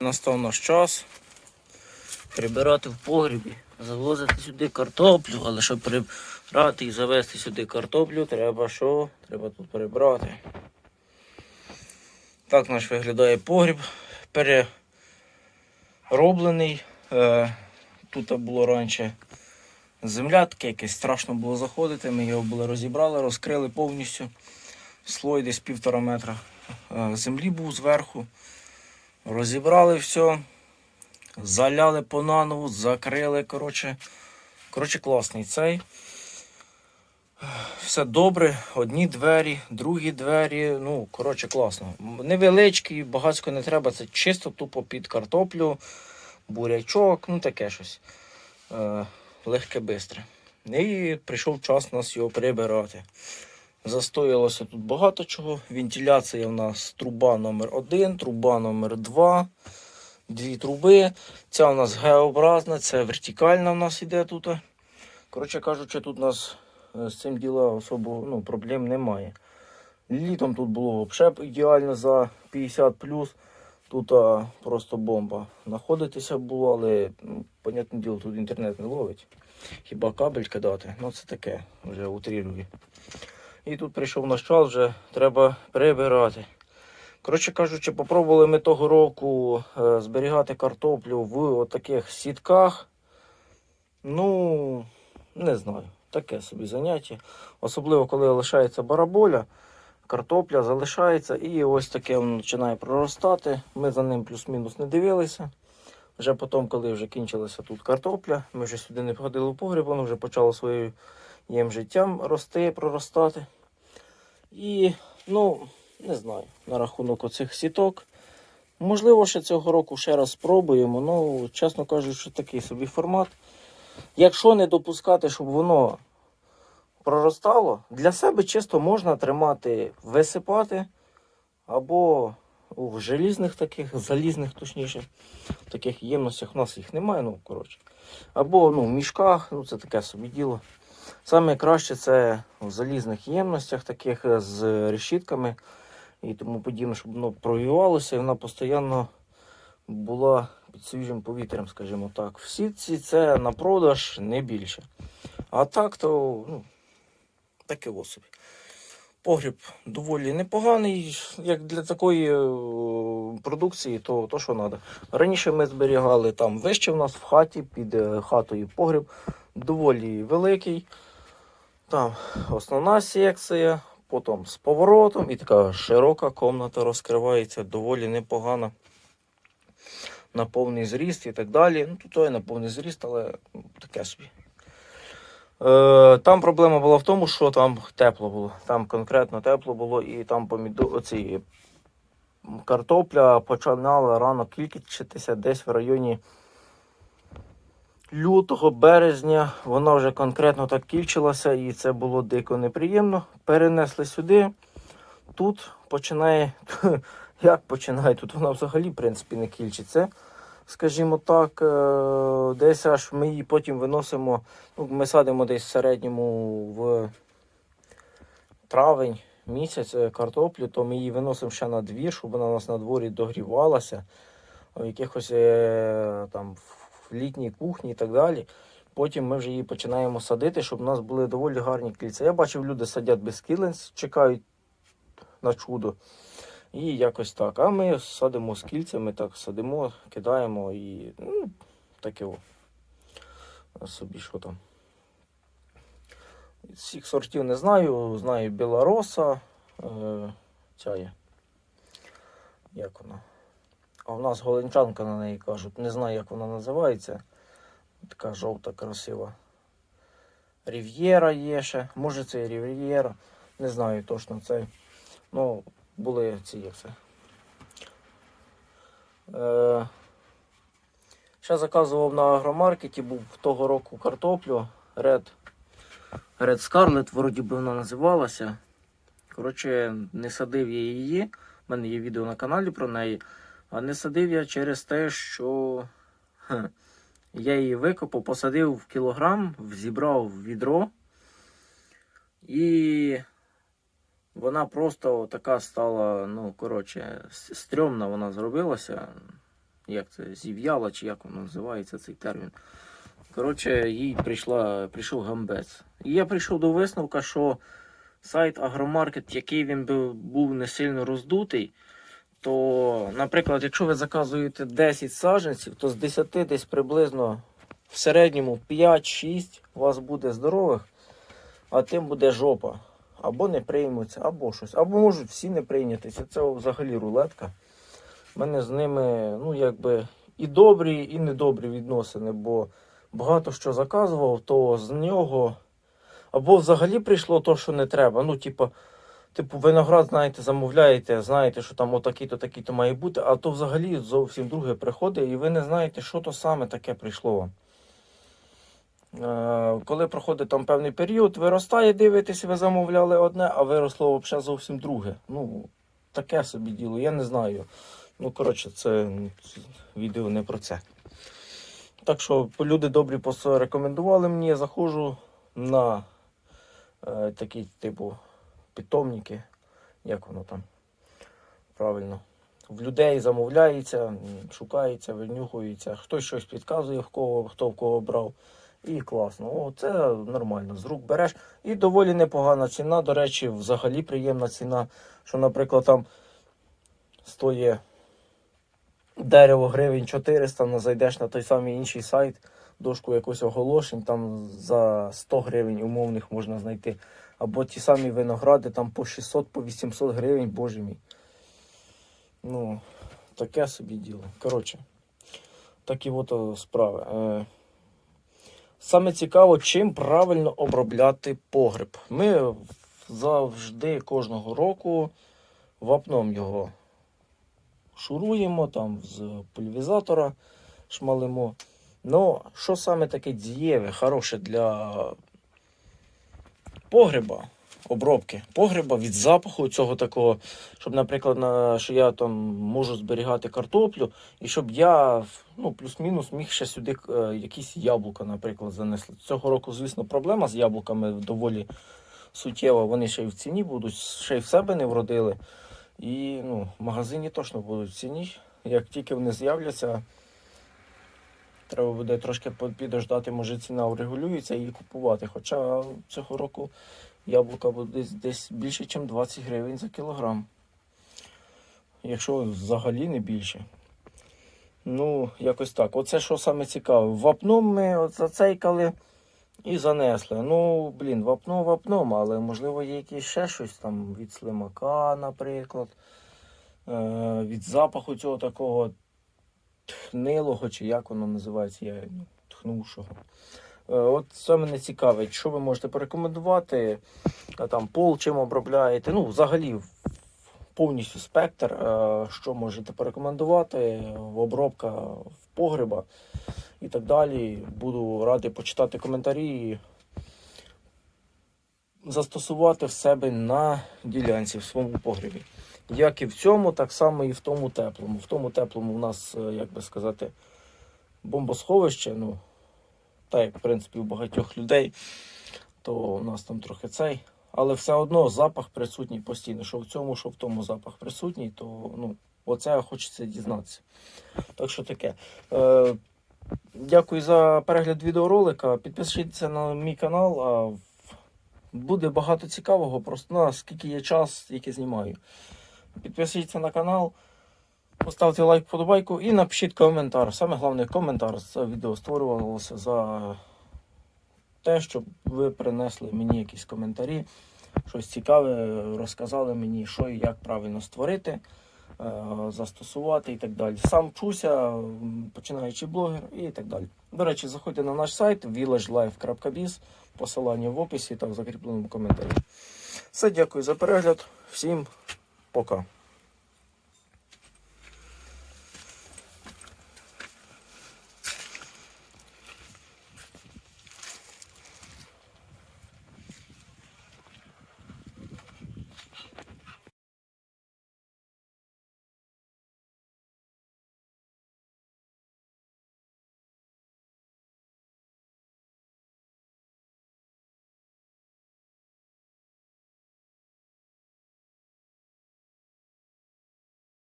Настав наш час прибирати в погрібі, завозити сюди картоплю, але щоб прибрати і завезти сюди картоплю, треба що? Треба тут прибрати. Так наш виглядає погріб. Перероблений. Е, тут було раніше земля, таке якесь страшно було заходити. Ми його були розібрали, розкрили повністю. Слой десь півтора метра е, землі був зверху. Розібрали все, заляли понаново, закрили. Коротше, коротше класний цей. Все добре, одні двері, другі двері. Ну, коротше, класно. Невеличкий, багатсько не треба, це чисто тупо під картоплю, бурячок, ну таке щось. Е, легке бистре. І прийшов час нас його прибирати. Застоялося тут багато чого. Вентиляція в нас труба номер 1 труба номер 2 дві труби. Ця у нас Г-образна, це вертикальна в нас іде тут. Коротше кажучи, тут у нас е, з цим діла особо ну, проблем немає. Літом тут було взагалі ідеально за 50 Тут а, просто бомба. Знаходитися було, але, ну, понятне діло, тут інтернет не ловить. Хіба кабель кидати? Ну це таке, вже утрірую. І тут прийшов наш час, вже треба прибирати. Коротше кажучи, попробували ми того року е, зберігати картоплю в таких сітках. Ну, не знаю, таке собі заняття. Особливо, коли лишається бараболя, картопля залишається і ось таке воно починає проростати. Ми за ним плюс-мінус не дивилися. Вже потім, коли вже кінчилася тут картопля, ми вже сюди не ходили в погріб, воно вже почало своїм життям рости, проростати. І, ну, не знаю, на рахунок оцих сіток. Можливо, ще цього року ще раз спробуємо. Ну, чесно кажучи, такий собі формат. Якщо не допускати, щоб воно проростало, для себе чисто можна тримати, висипати або в желізних таких, залізних, точніше, таких ємностях у нас їх немає, ну, коротше. Або ну, в мішках, ну це таке собі діло. Саме краще це в залізних ємностях, таких е, з решітками і тому подібне, щоб воно провівалося і вона постійно була під свіжим повітрям, скажімо так. В сітці це на продаж не більше. А так, то ну, таке ось собі. Погріб доволі непоганий, як для такої е, продукції, то, то що треба. Раніше ми зберігали там вище в нас в хаті, під е, хатою погріб, доволі великий. Там основна секція, потім з поворотом і така широка комната розкривається, доволі непогана. На повний зріст і так далі. Ну, тут той на повний зріст, але таке собі. Е, там проблема була в тому, що там тепло було. Там конкретно тепло було, і там помідо... оці картопля починала рано кількітися десь в районі лютого, березня. Вона вже конкретно так кільчилася, і це було дико неприємно. Перенесли сюди. Тут починає. Як починає? Тут вона взагалі, в принципі, не кільчиться. Скажімо так, е, десь аж ми її потім виносимо. Ну, ми садимо десь в середньому в травень місяць е, картоплю, то ми її виносимо ще на двір, щоб вона у нас на дворі догрівалася, в якихось е, там в літній кухні і так далі. Потім ми вже її починаємо садити, щоб у нас були доволі гарні кільця. Я бачив, люди садять без кіленць, чекають на чудо. І якось так. А ми садимо з кільцями, так садимо, кидаємо і ну, таке о. Собі що там. Всіх сортів не знаю. Знаю білороса. Е, ця є. Як вона? А в нас голенчанка на неї кажуть. Не знаю, як вона називається. Така жовта, красива. Рів'єра є ще. Може це і Рів'єра. Не знаю точно це. Ну, були ці як це. Е, ще заказував на агромаркеті, був того року картоплю Red, Red Scarlet, вроді би вона називалася. Коротше, не садив я її. У мене є відео на каналі про неї. А не садив я через те, що хе, я її викопав, посадив в кілограм, зібрав в відро. І вона просто така стала, ну, коротше, стрьомна вона зробилася. як це, зів'яла, чи як воно називається цей термін. Коротше, їй прийшла, прийшов гамбець. І я прийшов до висновка, що сайт Агромаркет, який він був не сильно роздутий, то, наприклад, якщо ви заказуєте 10 саджанців, то з 10 десь приблизно в середньому 5-6 у вас буде здорових, а тим буде жопа. Або не приймуться, або щось. Або можуть всі не прийнятися. Це взагалі рулетка. У мене з ними, ну, якби і добрі, і недобрі відносини, бо багато що заказував, то з нього або взагалі прийшло то, що не треба. Ну, типу, типу, виноград, знаєте, замовляєте, знаєте, що там отакий-то, такий-то має бути, а то взагалі зовсім друге приходить, і ви не знаєте, що то саме таке прийшло вам. Е, Коли проходить там певний період, виростає, дивитесь, ви замовляли одне, а виросло взагалі зовсім друге. Ну, таке собі діло, я не знаю. Ну, коротше, це відео не про це. Так що люди добрі порекомендували мені, я заходжу на е, такі, типу, питомники, як воно там правильно. В людей замовляється, шукається, винюхується, хтось щось підказує, в кого, хто в кого брав. І класно. О, це нормально. З рук береш. І доволі непогана ціна. До речі, взагалі приємна ціна. Що, наприклад, там стоїть дерево гривень 400, ну зайдеш на той самий інший сайт, дошку якось оголошень, там за 100 гривень умовних можна знайти. Або ті самі виногради там по 600, по 800 гривень, боже мій. Ну, таке собі діло. Коротше, такі от о, справи. Саме цікаво, чим правильно обробляти погреб. Ми завжди кожного року вапном його шуруємо, там з пульвізатора шмалимо. Ну, що саме таке дієве, хороше для погреба, обробки погреба від запаху цього такого, щоб, наприклад, на, що я там можу зберігати картоплю, і щоб я ну, плюс-мінус міг ще сюди е, якісь яблука, наприклад, занесли. Цього року, звісно, проблема з яблуками доволі суттєва. Вони ще й в ціні будуть, ще й в себе не вродили. І ну, в магазині точно будуть в ціні. Як тільки вони з'являться, треба буде трошки підождати, може ціна врегулюється і купувати. Хоча цього року яблука буде десь, більше, ніж 20 гривень за кілограм. Якщо взагалі не більше. Ну, якось так. Оце що саме цікаве. Вапном ми зацейкали і занесли. Ну, блін, вапно вапном, але можливо є якесь ще щось там від слимака, наприклад. Е, від запаху цього такого тхнилого, чи як воно називається, я ну, тхнувшого. Е, От це мене цікавить, що ви можете порекомендувати, там пол чим обробляєте. Ну, взагалі, повністю спектр, е, що можете порекомендувати, обробка в погреба і так далі. Буду радий почитати коментарі і застосувати в себе на ділянці в своєму погребі. Як і в цьому, так само і в тому теплому. В тому теплому у нас, е, як би сказати, бомбосховище. Ну, так як в принципі у багатьох людей, то у нас там трохи цей. Але все одно запах присутній постійно. Що в цьому, що в тому запах присутній, то ну, оце хочеться дізнатися. Так що таке. Е, дякую за перегляд відеоролика. Підпишіться на мій канал. А буде багато цікавого, просто наскільки є час, який знімаю. Підпишіться на канал, поставте лайк, подобайку і напишіть коментар. Саме головне коментар. Це відео створювалося за те, щоб ви принесли мені якісь коментарі, щось цікаве, розказали мені, що і як правильно створити, е, застосувати і так далі. Сам вчуся, починаючи блогер і так далі. До речі, заходьте на наш сайт villagelife.biz, посилання в описі та в закріпленому коментарі. Все, дякую за перегляд. Всім пока.